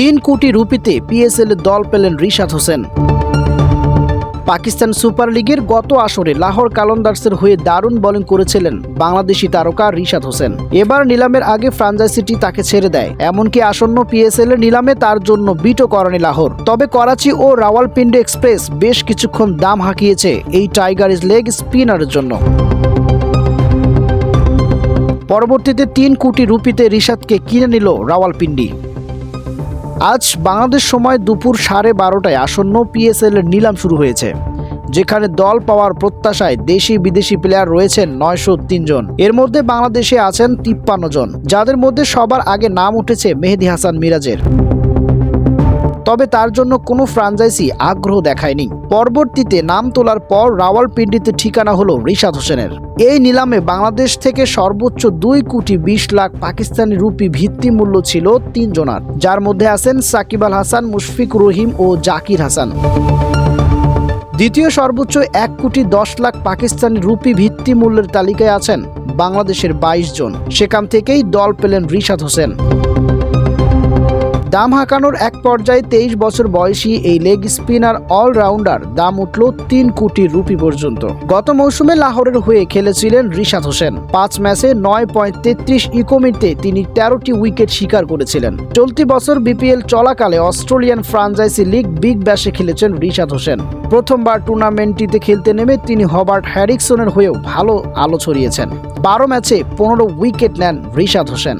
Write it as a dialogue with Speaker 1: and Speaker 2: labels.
Speaker 1: তিন কোটি রুপিতে পিএসএল দল পেলেন রিশাদ হোসেন। পাকিস্তান সুপার লিগের গত আসরে লাহোর কালন্দার্সের হয়ে দারুণ বোলিং করেছিলেন বাংলাদেশি তারকা রিশাদ হোসেন। এবার নিলামের আগে ফ্রাঞ্চাইজিটি তাকে ছেড়ে দেয়, এমনকি আসন্ন পিএসএল এর নিলামে তার জন্য বিটও করেনি লাহোর। তবে করাচি ও রাওয়ালপিন্ডি এক্সপ্রেস বেশ কিছুক্ষণ দাম হাঁকিয়েছে এই টাইগার লেগ স্পিনারের জন্য। পরবর্তীতে তিন কোটি রুপিতে রিশাদকে কিনে নিল রাওয়ালপিন্ডি। আজ বাংলাদেশ সময় দুপুর সাড়ে বারোটায় আসন্ন পিএসএল এর নিলাম শুরু হয়েছে, যেখানে দল পাওয়ার প্রত্যাশায় দেশি বিদেশি প্লেয়ার রয়েছেন নয়শো জন। এর মধ্যে বাংলাদেশে আছেন তিপ্পান্ন জন, যাদের মধ্যে সবার আগে নাম উঠেছে মেহেদি হাসান মিরাজের। তবে তার জন্য কোনো ফ্রাঞ্চাইজি আগ্রহ দেখায়নি। পরবর্তীতে নাম তোলার পর রাওয়ালপিন্ডিতে ঠিকানা হলো রিশাদ হোসেনের। এই নিলামে বাংলাদেশ থেকে সর্বোচ্চ দুই কোটি বিশ লাখ পাকিস্তানি রুপি ভিত্তি মূল্য ছিল তিন জনার যার মধ্যে আছেন সাকিব আল হাসান, মুশফিক রহিম ও জাকির হাসান। দ্বিতীয় সর্বোচ্চ এক কোটি দশ লাখ পাকিস্তানি রুপি ভিত্তি মূল্যের তালিকায় আছেন বাংলাদেশের বাইশ জন। সেখান থেকেই দল পেলেন রিশাদ হোসেন। দাম হাঁকানোর এক পর্যায়ে তেইশ বছর বয়সী এই লেগ স্পিনার অলরাউন্ডার দাম উঠল তিন কোটি রুপি পর্যন্ত। গত মৌসুমে লাহোরের হয়ে খেলেছিলেন রিশাদ হোসেন। পাঁচ ম্যাচে নয় পয়েন্ট তেত্রিশ ইকোমিতে তিনি তেরোটি উইকেট শিকার করেছিলেন। চলতি বছর বিপিএল চলাকালে অস্ট্রেলিয়ান ফ্রাঞ্চাইজি লিগ বিগ ব্যাশে খেলেছেন রিশাদ হোসেন। প্রথমবার টুর্নামেন্টটিতে খেলতে নেমে তিনি হবার্ট হ্যারিকসনের হয়েও ভালো আলো ছড়িয়েছেন। বারো ম্যাচে পনেরো উইকেট নেন রিশাদ হোসেন।